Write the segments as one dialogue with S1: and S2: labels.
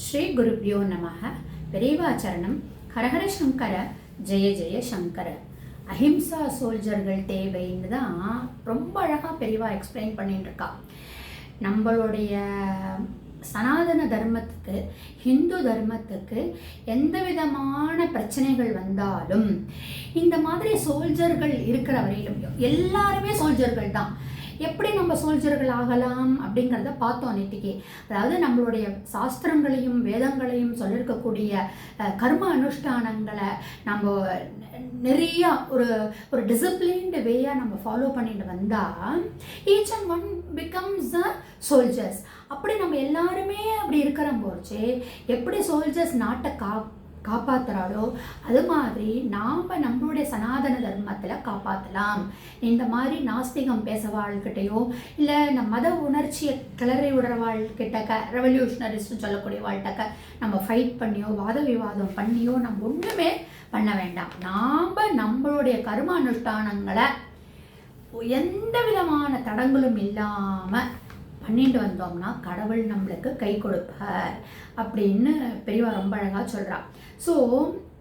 S1: ஸ்ரீ குருப்யோ நமக பெரியவாச்சரணம். ஹரஹர சங்கர. ஜெய ஜெய சங்கர. அஹிம்சா சோல்ஜர்கள் தேவைன்னு தான் ரொம்ப அழகாக பெரியவா எக்ஸ்பிளைன் பண்ணிட்டு இருக்கா நம்மளுடைய சனாதன தர்மத்துக்கு ஹிந்து தர்மத்துக்கு எந்த விதமான பிரச்சனைகள் வந்தாலும் இந்த மாதிரி சோல்ஜர்கள் இருக்கிற வரையிலும் எல்லாருமே சோல்ஜர்கள் தான். எப்படி நம்ம சோல்ஜர்கள் ஆகலாம் அப்படிங்கிறத பார்த்தோம் நேற்றுக்கு அதாவது நம்மளுடைய சாஸ்திரங்களையும் வேதங்களையும் சொல்லியிருக்கக்கூடிய கர்ம அனுஷ்டானங்களை நம்ம நிறைய ஒரு ஒரு டிசிப்ளின்டு வேயாக நம்ம ஃபாலோ பண்ணிட்டு வந்தால் each and one becomes a soldiers அப்படி நம்ம எல்லாருமே அப்படி இருக்கிற போச்சு எப்படி சோல்ஜர்ஸ் நாட்டை கா காப்பாத்துறாளோ? அது மாதிரி நாம் நம்மளுடைய சனாதன தர்மத்தில் காப்பாற்றலாம் இந்த மாதிரி நாஸ்திகம் பேசவாள்கிட்டயோ இல்லை இந்த மத உணர்ச்சியை கிளறி விடுறவாள்கிட்ட ரெவல்யூஷனரிஸ்ட்னு சொல்லக்கூடிய வாழ்கிட்டக்க நம்ம ஃபைட் பண்ணியோ வாத விவாதம் பண்ணியோ நம்ம ஒன்றுமே பண்ண வேண்டாம். நாம் நம்மளுடைய கர்ம அனுஷ்டானங்களை எந்த விதமான தடங்களும் இல்லாமல் பண்ணிட்டு வந்தோம்னா கடவுள் நம்மளுக்கு கை கொடுப்பார் அப்படின்னு பெரியவா ரொம்ப அழகாக சொல்கிறா ஸோ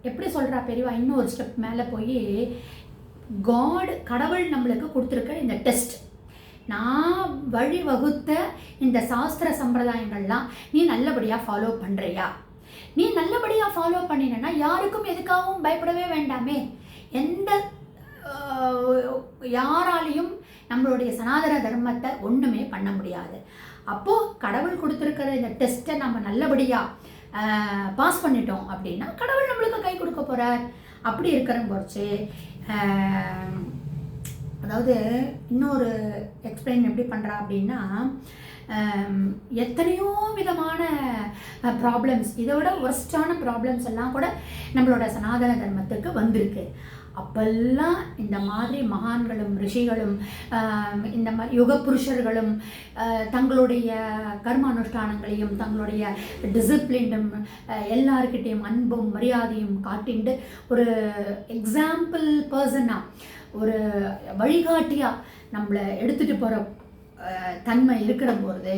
S1: எப்படி சொல்கிறா பெரியவா? இன்னும் ஒரு ஸ்டெப் மேலே போய் காட் கடவுள் நம்மளுக்கு கொடுத்துருக்க இந்த டெஸ்ட் நான் வழிவகுத்த இந்த சாஸ்திர சம்பிரதாயங்கள்லாம் நீ நல்லபடியாக ஃபாலோ பண்ணுறியா நீ நல்லபடியாக ஃபாலோ பண்ணினா யாருக்கும் எதுக்காகவும் பயப்படவே வேண்டாமே. எந்த யாராலையும் நம்மளுடைய சனாதன தர்மத்தை ஒன்றுமே பண்ண முடியாது. அப்போது கடவுள் கொடுத்துருக்கிற இந்த டெஸ்ட்டை நம்ம நல்லபடியாக பாஸ் பண்ணிட்டோம் அப்படின்னா கடவுள் நம்மளுக்கு கை கொடுக்க போகிறார் அப்படி இருக்கிற போச்சு அதாவது இன்னொரு எக்ஸ்பிளைன் எப்படி பண்ணுறா அப்படின்னா எத்தனையோ விதமான ப்ராப்ளம்ஸ் இதை விட ஒர்ஸ்டான ப்ராப்ளம்ஸ் எல்லாம் கூட நம்மளோட சனாதன தர்மத்துக்கு வந்திருக்கு. அப்பெல்லாம் இந்த மாதிரி மகான்களும் ரிஷிகளும் இந்த மாதிரி யுக புருஷர்களும் தங்களுடைய கர்ம அனுஷ்டானங்களையும் தங்களுடைய டிசிப்ளினும் எல்லாருக்கிட்டேயும் அன்பும் மரியாதையும் காட்டிண்டு ஒரு எக்ஸாம்பிள் பர்சனாக ஒரு வழிகாட்டியாக நம்மளை எடுத்துகிட்டு போகிற தன்மை இருக்கிற போது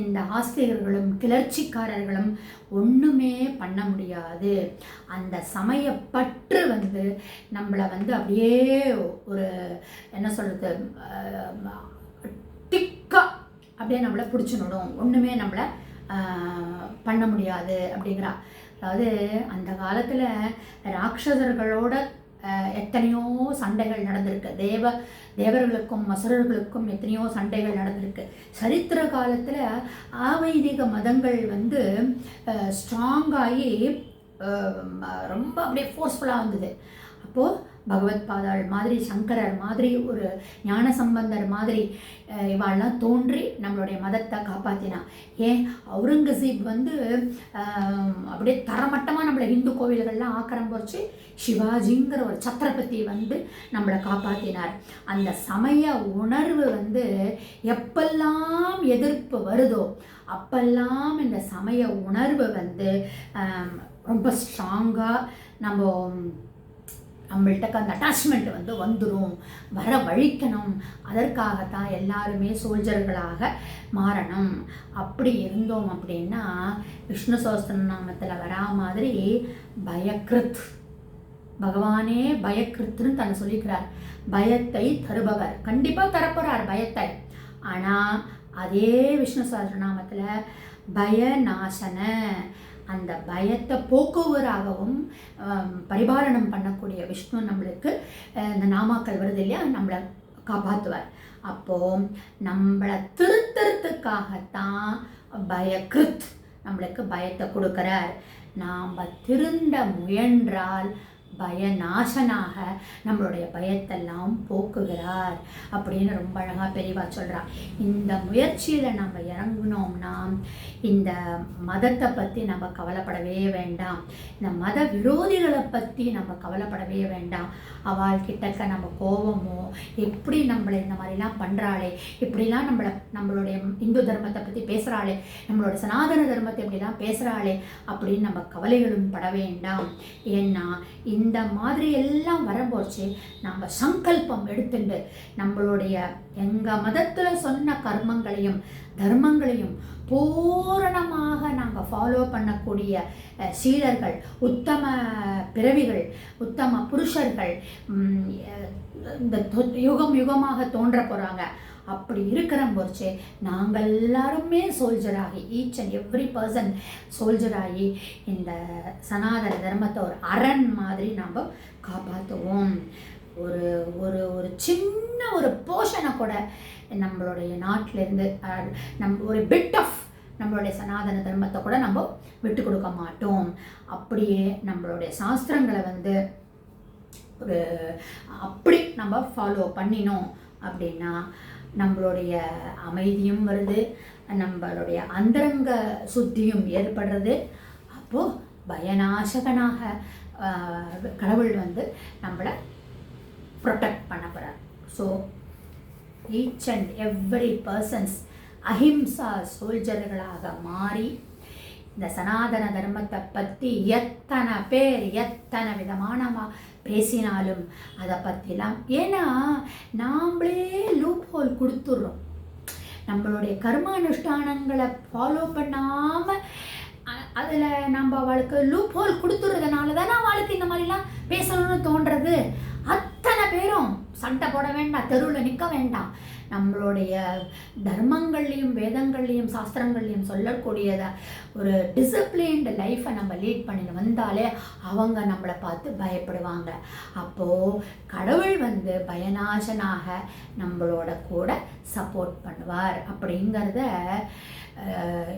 S1: இந்த ஆசிரியர்களும் கிளர்ச்சிக்காரர்களும் ஒன்றுமே பண்ண முடியாது. அந்த சமயப்பற்று வந்து நம்மளை வந்து அப்படியே ஒரு என்ன சொல்கிறது டிக்கா அப்படியே நம்மளை பிடிச்சினுடும் ஒன்றுமே நம்மளை பண்ண முடியாது அப்படிங்கிறா. அதாவது அந்த காலத்தில் ராட்சசர்களோட எத்தனையோ சண்டைகள் நடந்திருக்கு. தேவ தேவர்களுக்கும் அசுரர்களுக்கும் எத்தனையோ சண்டைகள் நடந்திருக்கு. சரித்திர காலத்தில் ஆவைதிக மதங்கள் வந்து ஸ்ட்ராங்காகி ரொம்ப அப்படியே ஃபோர்ஸ்ஃபுல்லாக வந்தது. அப்போது பகவத் பாதாள் மாதிரி சங்கரர் மாதிரி ஒரு ஞான சம்பந்தர் மாதிரி இவாள்லாம் தோன்றி நம்மளுடைய மதத்தை காப்பாற்றினா ஏன்? அவுரங்கசீப் வந்து அப்படியே தரமட்டமாக நம்மளை இந்து கோவில்கள்லாம் போச்சு சிவாஜிங்கிற ஒரு சத்திரபதி வந்து நம்மளை காப்பாற்றினார் அந்த சமய உணர்வு வந்து எப்பெல்லாம் எதிர்ப்பு வருதோ அப்பெல்லாம் இந்த சமய உணர்வு வந்து ரொம்ப ஸ்ட்ராங்காக நம்ம நம்மள்கிட்ட அந்த அட்டாச்மெண்ட் வந்து வந்துடும் வர வழிக்கணும். அதற்காகத்தான் எல்லாருமே சோல்ஜர்களாக மாறணும். அப்படி இருந்தோம் அப்படின்னா விஷ்ணு சோஸ்திர நாமத்தில் வரா மாதிரி பயக்ருத். பகவானே பயக்கிருத்துன்னு தன்னை சொல்லிக்கிறார். பயத்தை தருபவர். கண்டிப்பாக தரப்போகிறார் பயத்தை. ஆனால் அதே விஷ்ணு சஹஸ்ரநாமத்தில் பயநாசன. அந்த பயத்தை போக்குவராகவும் பரிபாலனம் பண்ணக்கூடிய விஷ்ணு நம்மளுக்கு இந்த நாமாக்கள் வருது இல்லையா? நம்மளை காப்பாற்றுவார் அப்போது நம்மளை திருத்தறதுக்காகத்தான் பயக்ருத் நம்மளுக்கு பயத்தை கொடுக்குறார். நாம் திருந்த முயன்றால் பயநாசனாக நம்மளுடைய பயத்தெல்லாம் போக்குகிறார் அப்படின்னு ரொம்ப அழகாக பெரியவா சொல்கிறார் இந்த முயற்சியில் நம்ம இறங்கினோம்னா இந்த மதத்தை பற்றி நம்ம கவலைப்படவே வேண்டாம். இந்த மத விரோதிகளை பற்றி நம்ம கவலைப்படவே வேண்டாம். அவள் கிட்டக்க நம்ம கோபமோ எப்படி நம்மளை இந்த மாதிரிலாம் பண்ணுறாளே இப்படிலாம் நம்மளை நம்மளுடைய இந்து தர்மத்தை பற்றி பேசுகிறாளே நம்மளோட சனாதன தர்மத்தை இப்படிலாம் பேசுகிறாளே அப்படின்னு நம்ம கவலைகளும் பட வேண்டாம். ஏன்னா இந்த மாதிரி எல்லாம் வரம்போச்சு நம்ம சங்கல்பம் எடுத்துட்டு நம்மளுடைய எங்கள் மதத்தில் சொன்ன கர்மங்களையும் தர்மங்களையும் பூரணமாக நாங்கள் ஃபாலோ பண்ணக்கூடிய சீடர்கள் உத்தம பிறவிகள் உத்தம புருஷர்கள் இந்த யுகம் யுகமாக தோன்ற போகிறாங்க அப்படி இருக்கிற போச்சு நாங்கள் எல்லாருமே சோல்ஜராகி ஈச் அண்ட் எவ்ரி பர்சன் சோல்ஜராகி இந்த சனாதன தர்மத்தை ஒரு அரண் மாதிரி நாம் காப்பாற்றுவோம் ஒரு ஒரு ஒரு சின்ன ஒரு போர்ஷனை கூட நம்மளுடைய நாட்டிலேருந்து நம் ஒரு பிட் ஆஃப் நம்மளுடைய சனாதன தர்மத்தை கூட நம்ம விட்டு கொடுக்க மாட்டோம். அப்படியே நம்மளுடைய சாஸ்திரங்களை வந்து ஒரு அப்படி நம்ம ஃபாலோ பண்ணினோம் அப்படின்னா நம்மளுடைய அமைதியும் வருது நம்மளுடைய அந்தரங்க சுத்தியும் ஏற்படுறது. அப்போது பயநாசகனாக கடவுள் வந்து நம்மளை ப்ரொடெக்ட் பண்ண போகிறார் so each and every persons அஹிம்சா சோல்ஜர்களாக மாறி இந்த சனாதன தர்மத்தை பற்றி எத்தனை பேர் எத்தனை விதமானமாக பேசினாலும் அதை பற்றிலாம் ஏன்னா நாம்ளே லூப் ஹோல் கொடுத்துட்றோம் நம்மளுடைய கர்மானுஷ்டானங்களை ஃபாலோ பண்ணாமல் அதில் நம்ம அவளுக்கு லூப் ஹோல் கொடுத்துறதுனால தானே அவளுக்கு இந்த மாதிரிலாம் பேசணும்னு தோன்றது. அத்தனை பேரும் சண்டை போட வேண்டாம் தெருவில் நிற்க வேண்டாம். நம்மளுடைய தர்மங்கள்லையும் வேதங்கள்லையும் சாஸ்திரங்கள்லையும் சொல்லக்கூடியத ஒரு டிசிப்ளின்டு லைஃப்பை நம்ம லீட் பண்ணிட்டு வந்தாலே அவங்க நம்மளை பார்த்து பயப்படுவாங்க. அப்போது கடவுள் வந்து பயநாசனாக நம்மளோட கூட சப்போர்ட் பண்ணுவார் அப்படிங்கிறத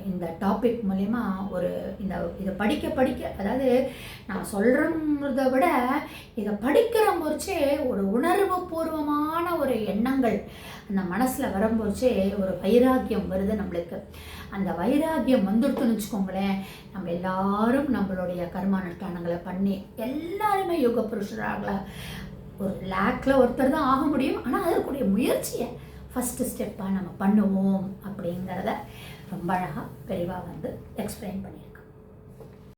S1: இந்த டாபிக் மூலிமா ஒரு இந்த இதை படிக்க படிக்க அதாவது நான் சொல்கிறத விட இதை படிக்கிற முறிச்சே ஒரு உணர்வு ஆக்கப்பூர்வமான ஒரு எண்ணங்கள் அந்த மனசில் வரும்போச்சே ஒரு வைராக்கியம் வருது நம்மளுக்கு. அந்த வைராக்கியம் வந்துடுத்துன்னு வச்சுக்கோங்களேன் நம்ம எல்லாரும் நம்மளுடைய கர்மானுஷ்டானங்களை பண்ணி எல்லாருமே யோக புருஷராக ஒரு லேக்கில் ஒருத்தர் தான் ஆக முடியும். ஆனால் அதற்குரிய முயற்சியை ஃபஸ்ட்டு ஸ்டெப்பாக நம்ம பண்ணுவோம் அப்படிங்கிறத ரொம்ப அழகாக பெரிவாக வந்து எக்ஸ்பிளைன் பண்ணி